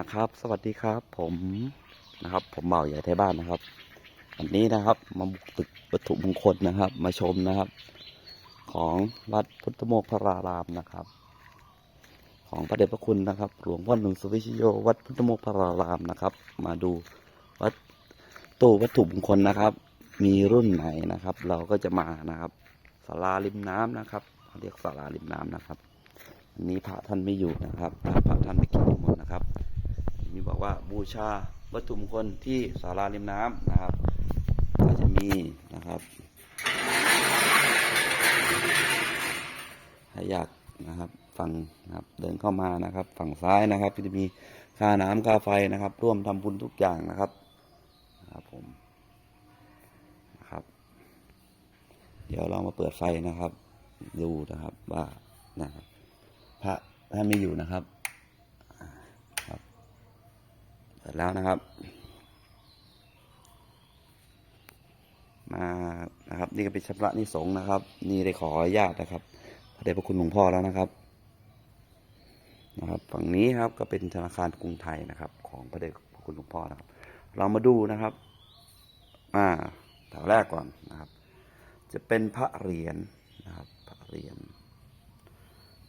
นะครับ สวัสดีครับ ผมนะครับ ผมเบาใหญ่ไทยบ้านนะครับ วันนี้นะครับ มาบุกตึกวัตถุมงคลนะครับ มาชมนะครับ ของวัดพุทธโมกขรารามนะครับ ของพระเดชพระคุณนะครับ หลวงพ่อหนุ่มสุวิชโยวัดพุทธโมกขรารามนะครับ มาดูวัดตู้วัตถุมงคลนะครับ มีรุ่นไหนนะครับ เราก็จะมานะครับศาลาริมน้ำนะครับเขาเรียกศาลาริมน้ำนะครับอันนี้พระท่านไม่อยู่นะครับพระท่านไปกินนิมนต์นะครับ ว่าบูชาวัตถุมงคลที่ศาลาริมน้ำนะครับก็จะมีนะครับให้อยากนะครับฝั่งนะครับเดินเข้ามานะครับ ฝั่งซ้ายนะครับก็จะมีค่าน้ำค่าไฟนะครับ ร่วมทำบุญทุกอย่างนะครับนะครับผมนะครับ เดี๋ยวเรามาเปิดไฟนะครับ ดูนะครับว่านะครับพระท่านไม่อยู่นะครับอ่าครับ เปิดแล้วนะครับ มานะครับ นี่ก็เป็นชำระนิสงส์นะครับ นี่ได้ขออนุญาตนะครับพระเดชพระคุณหลวงพ่อแล้วนะครับ นะครับ ฝั่งนี้ครับก็เป็นธนาคารกรุงไทยนะครับ ของพระเดชพระคุณหลวงพ่อนะครับ เรามาดูนะครับอ่าแถวแรกก่อนนะครับ จะเป็นพระเหรียญนะครับ พระเหรียญ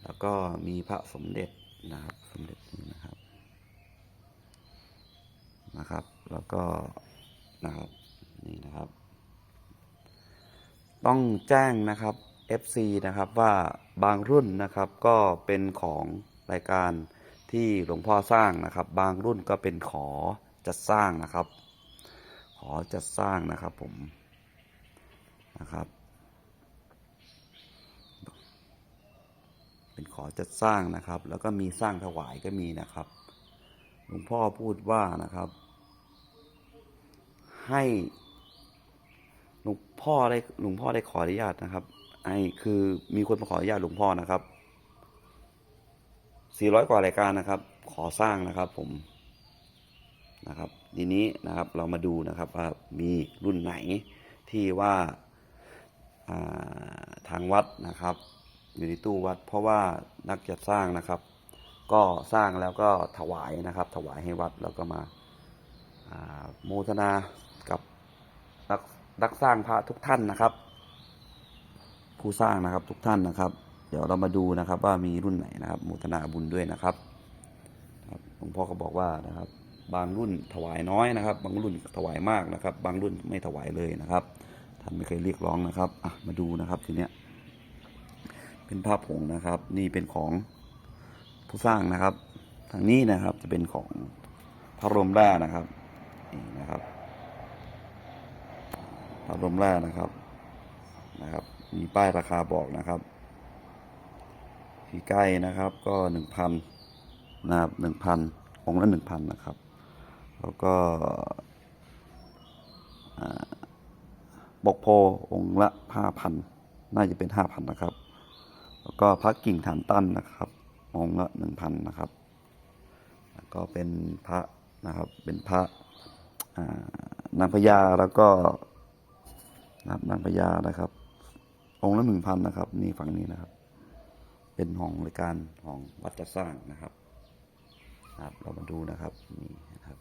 แล้วก็มีพระสมเด็จนะครับ สมเด็จนะครับ นะครับ แล้วก็นะครับนี่นะครับ ต้องแจ้งนะครับ FC นะครับว่าบางรุ่นนะครับก็เป็นของรายการที่หลวงพ่อสร้างนะครับ บางรุ่นก็เป็นขอจัดสร้างนะครับ ขอจัดสร้างนะครับผมนะครับ เป็นขอจัดสร้างนะครับ แล้วก็มีสร้างถวายก็มีนะครับหลวงพ่อพูดว่านะครับ ให้หลวงพ่อได้หลวงพ่อได้ขออนุญาตนะครับ ไอ้คือมีคนมาขออนุญาตหลวงพ่อนะครับ400กว่ารายการนะครับ ขอสร้างนะครับผมนะครับ ทีนี้นะครับเรามาดูนะครับว่ามีรุ่นไหนที่ว่าาทางวัดนะครับ อยู่ในตู้วัด เพราะว่านักจัดสร้างนะครับ ก็สร้างแล้วก็ถวายนะครับ ถวายให้วัดแล้วก็มาาโมทนา กับนักนักสร้างพระทุกท่านนะครับ ผู้สร้างนะครับทุกท่านนะครับ เดี๋ยวเรามาดูนะครับ ว่ามีรุ่นไหนนะครับโมทนาบุญด้วยนะครับหลวงพ่อก็บอกว่านะครับ บางรุ่นถวายน้อยนะครับ บางรุ่นถวายมากนะครับ บางรุ่นไม่ถวายเลยนะครับท่านไม่เคยเรียกร้องนะครับอะมาดูนะครับทีเนี้ยเป็นภาพผงนะครับ นี่เป็นของผู้สร้างนะครับ ทางนี้นะครับจะเป็นของพระรมรานะครับนี่นะครับ พระบรมรานะครับนะครับ มีป้ายราคาบอกนะครับที่ใกล้นะครับก็หนึ่งพันนะครับหนึ่งพันองละหนึ่งพันนะครับ แล้วก็บกโพองละห้าพันน่าจะเป็นห้าพันนะครับ แล้วก็พระกิ่งฐานตั้นนะครับ องละหนึ่งพันนะครับ แล้วก็เป็นพระนะครับเป็นพระนางพญาแล้วก็ นะครับนางพญานะครับ องค์ละหนึ่งพันนะครับ นี่ฝั่งนี้นะครับ เป็นของรายการของวัดจะสร้างนะครับครับ เรามาดูนะครับนี่นะครับ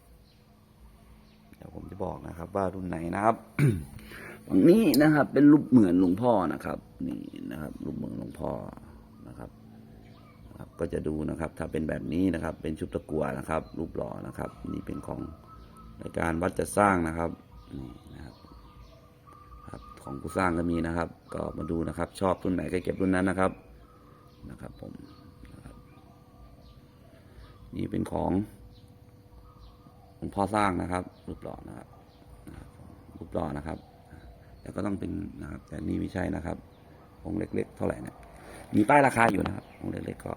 เดี๋ยวผมจะบอกนะครับ ว่ารุ่นไหนนะครับฝั่งนี้นะครับ เป็นรูปเหมือนหลวงพ่อนะครับ นี่นะครับ รูปเหมือนหลวงพ่อนะครับครับก็จะดูนะครับ ถ้าเป็นแบบนี้นะครับ เป็นชุบตะกัวนะครับ รูปหล่อนะครับ นี่เป็นของรายการวัดจะสร้างนะครับนี่นะครับครับ ของผู้สร้างก็มีนะครับ ก็มาดูนะครับ ชอบรุ่นไหนก็เก็บรุ่นนั้นนะครับนะครับผมน,บนี่เป็นของหลวงพ่อสร้างนะครับ รูปหล่อนะครับนะครับรูปหล่อนะครับ แต่ก็ต้องเป็นนะครับ แต่นี่ไม่ใช่นะครับองค์เล็ก ๆ เท่าไหร่เนี่ยมีป้ายราคาอยู่นะครับองค์เล็กๆก็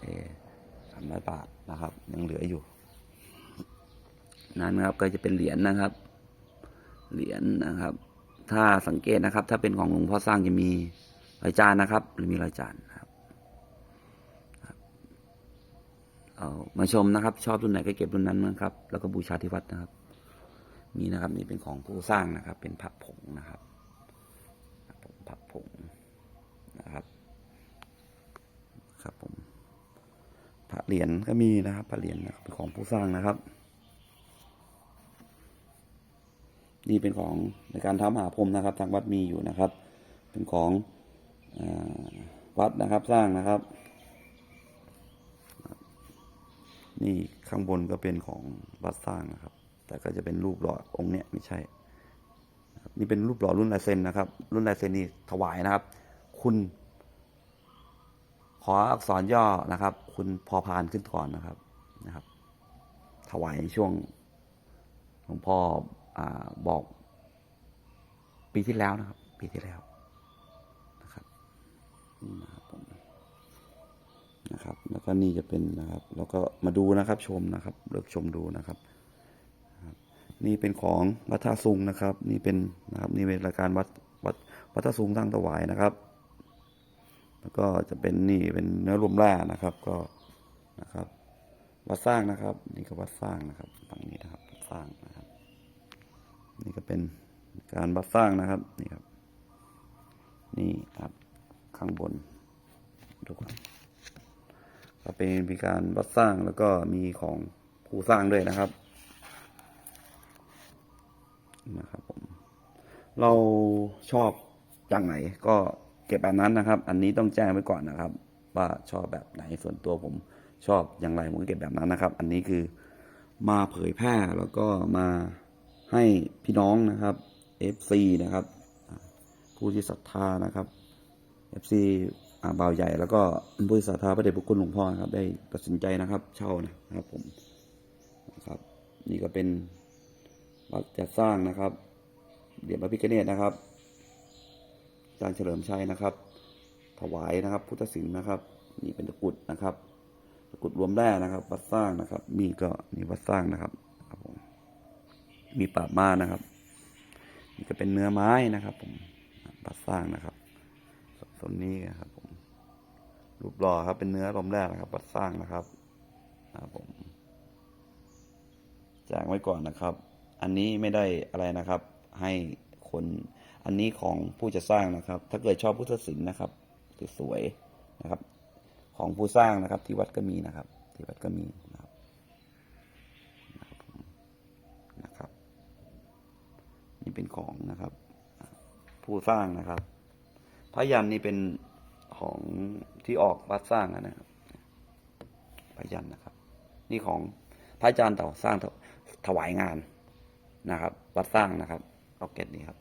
เอสามร้อยบาทนะครับ ยังเหลืออยู่ นั้นนะครับก็จะเป็นเหรียญนะครับ เหรียญนะครับ ถ้าสังเกตนะครับ ถ้าเป็นของหลวงพ่อสร้างจะมีรอยจานนะครับ หรือมีรอยจานครับเอามาชมนะครับ ชอบรุ่นไหนก็เก็บรุ่นนั้นนะครับ แล้วก็บูชาที่วัดนะครับ นี่นะครับนี่เป็นของผู้สร้างนะครับ เป็นพระผงนะครับครับผมพระผงนะครับ ครับผมพระเหรียญก็มีนะครับพระเหรียญเป็นของผู้สร้างนะครับ นี่เป็นของในการทำหาพรมนะครับ ทางวัดมีอยู่นะครับ เป็นของอวัดนะครับสร้างนะครับ นี่ข้างบนก็เป็นของวัดสร้างนะครับ แต่ก็จะเป็นรูปหล่อองค์เนี้ยไม่ใช่ นี่เป็นรูปหล่อรุ่นลายเซ็นนะครับ รุ่นลายเซ็นนี่ถวายนะครับ คุณ ขออักษรย่อนะครับ คุณพอพานขึ้นก่อนนะครับนะครับ ถวายในช่วงหลวงพ่อ อบอกปีที่แล้วนะครับ ปีที่แล้วนะครับนะครับผมนะครับ แล้วก็นี่จะเป็นนะครับ แล้วก็มาดูนะครับชมนะครับ เลือกชมดูนะครับนี่เป็นของวัดท่าซุงนะครับ นี่เป็นนะครับนี่เป็นรายการวัดวัดวัดท่าซุงตั้งถวายนะครับ แล้วก็จะเป็นนี่เป็นเนื้อรวมแร่นะครับก็นะครับ วัดสร้างนะครับ นี่ก็วัดสร้างนะครับฝั่งนี้นะครับสร้างนะครับ การวัดสร้างนะครับนี่ครับ นี่ครับข้างบนทุกคนก็เป็นมีการวัดสร้างแล้วก็มีของผู้สร้างด้วยนะครับนะครับผมเราชอบอย่างไหนก็เก็บแบบนั้นนะครับ อันนี้ต้องแจ้งไว้ก่อนนะครับ ว่าชอบแบบไหนส่วนตัวผมชอบอย่างไรผมก็เก็บแบบนั้นนะครับ อันนี้คือมาเผยแพร่แล้วก็มาให้พี่น้องนะครับ FC นะครับ ผู้ที่ศรัทธานะครับ FC อ่าบ่าวใหญ่แล้วก็ผู้ที่ศรัทธาพระเดชพระคุณหลวงพ่อนะครับ ได้ตัดสินใจนะครับ เช่านะครับผมนะครับ นี่ก็เป็นวัดจัดสร้างนะครับเหรียญพระพิฆเนศนะครับอาจารย์เฉลิมชัยนะครับ ถวายนะครับ พุทธศิลป์นะครับ นี่เป็นตะกุดนะครับตะกุดรวมแร่นะครับ วัดสร้างนะครับ มีก็นี่วัดสร้างนะครับครับผมมีปราบมานะครับ นี่ก็เป็นเนื้อไม้นะครับ ผมวัดสร้างนะครับส่วนนี้นะครับ ผม รูปหล่อครับเป็นเนื้อรวมแร่นะครับวัดสร้างนะครับนะครับผมแจ้งไว้ก่อนนะครับ อันนี้ไม่ได้อะไรนะครับ ให้คนอันนี้ของผู้จะสร้างนะครับ ถ้าเกิดชอบพุทธศิลป์นะครับสวยๆนะครับ ของผู้สร้างนะครับ ที่วัดก็มีนะครับ ที่วัดก็มีนะครับนะครับ นี่เป็นของนะครับ ผู้สร้างนะครับ พระยันนี่เป็นของที่ออกวัดสร้างนะครับพระยันนะครับ นี่ของพระอาจารย์ต่อสร้างถวายงานนะครับ วัดสร้างนะครับล็อกเก็ตนี้ครับ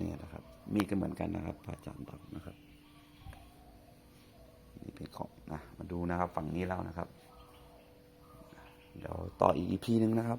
นี่นะครับ มีก็เหมือนกันนะครับพระอาจารย์ต่อนะครับนี่เป็นของนะมาดูนะครับ ฝั่งนี้แล้วนะครับ เดี๋ยวต่ออีก EP นึงนะครับ